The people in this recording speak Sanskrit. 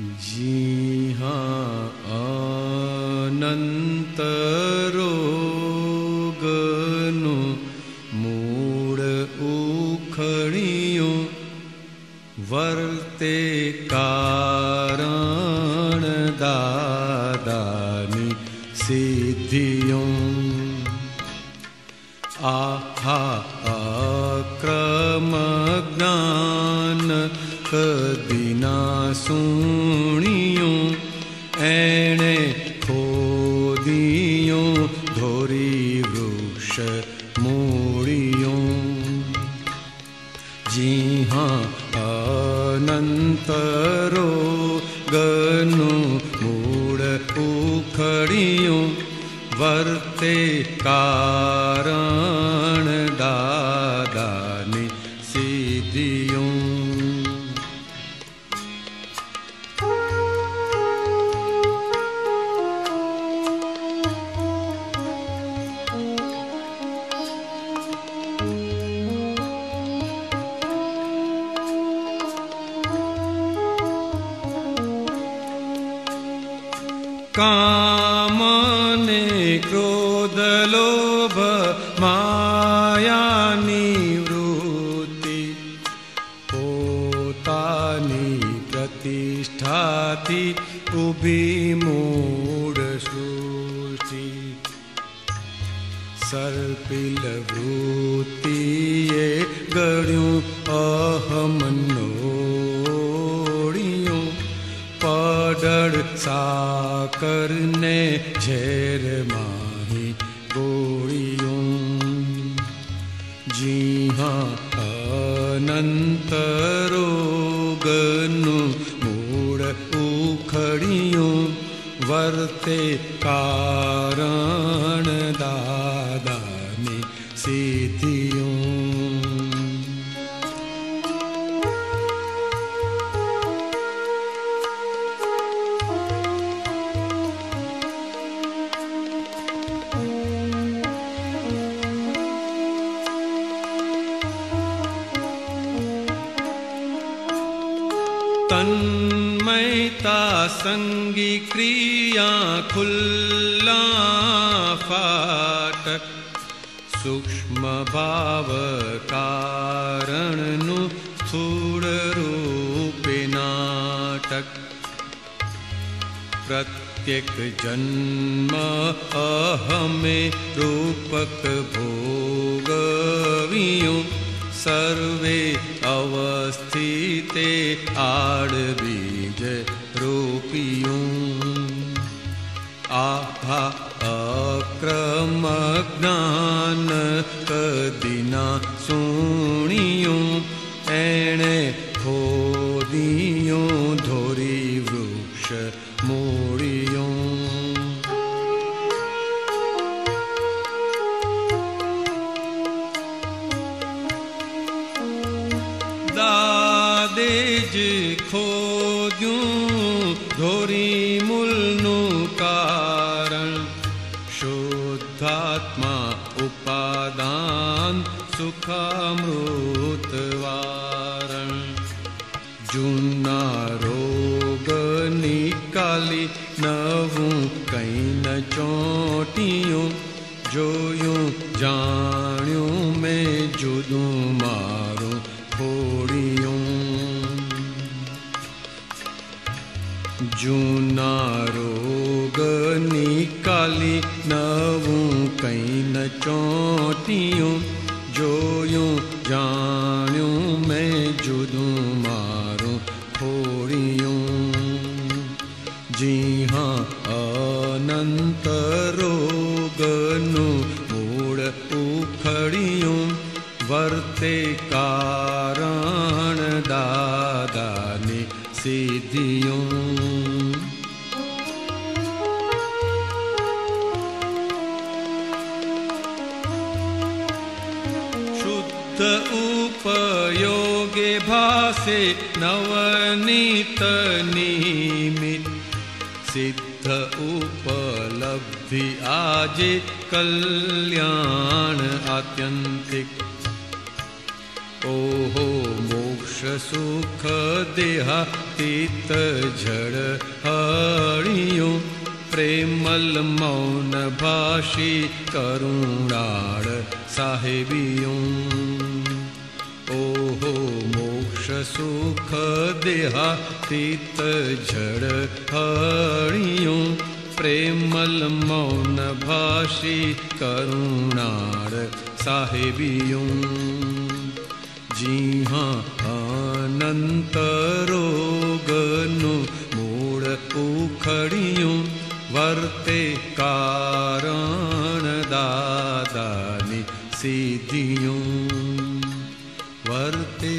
जी हाँ अनन्तरोगनु मूड उखड़ियों वर्ते कारण दादानी सिद्धियों। आहा अक्रम कदिना सुणियों एणे खोदियों धोरी वृक्ष मूड़ियों। जी हाँ अनंतरो गनु मूड उखड़ियों वर्ते कारण कामने क्रोधलोभ वृत्ति पोतानि प्रतिष्ठाति उभी मूढ सृष्टि। सर्पिल वृत्तिये गण्यो अहमनोडियो पडड़ साकर ने झेर माही गोड़ियों। जी हाँ अनंतरो गनु मूड उखड़ियों वर्ते कारण दादानी सिद्धियों संगी क्रिया खुल्ला फाटक सूक्ष्म भाव कारणनु स्थूल रूपे नाटक प्रत्येक जन्म अहमे रूपक भोगवियों सर्वे अवस्थिते आड़ बीज रूपियों आहा अक्रम ज्ञान कदिना सुणियों एणे खोदियों धोरी वृक्ष मोड़ियों ज खोजूरी मूलनु कारण? शुद्धात्मा उपादान सुखामृतवारण धामृतवारणी कालि नव कै न जान जूना रोग निकाली नव कई न चौटियूं जोयूं जाणियूं में जुदूं मारूं खोड़ियूं जी हा अनंत जुदु मूड़ उखड़ियूं वर्ते कारण दा दानि सिद्ध उपयोगे भाषे नवनीतनिमित् सिद्ध उपलब्धि आजे कल्याण आत्यन्तिक। ओहो हो मोक्ष सुख देहात झड हरियो। प्रेमल मौन भाषी करुणार साहेबियों। सुख देहा तीत झड़ हरियों, प्रेमल मौन भाषी करुणार साहेबियों। जी हाँ अनंत रोगनु मूड़ उखड़ियों, वर्ते कारण दादानी सीधियों वर्ते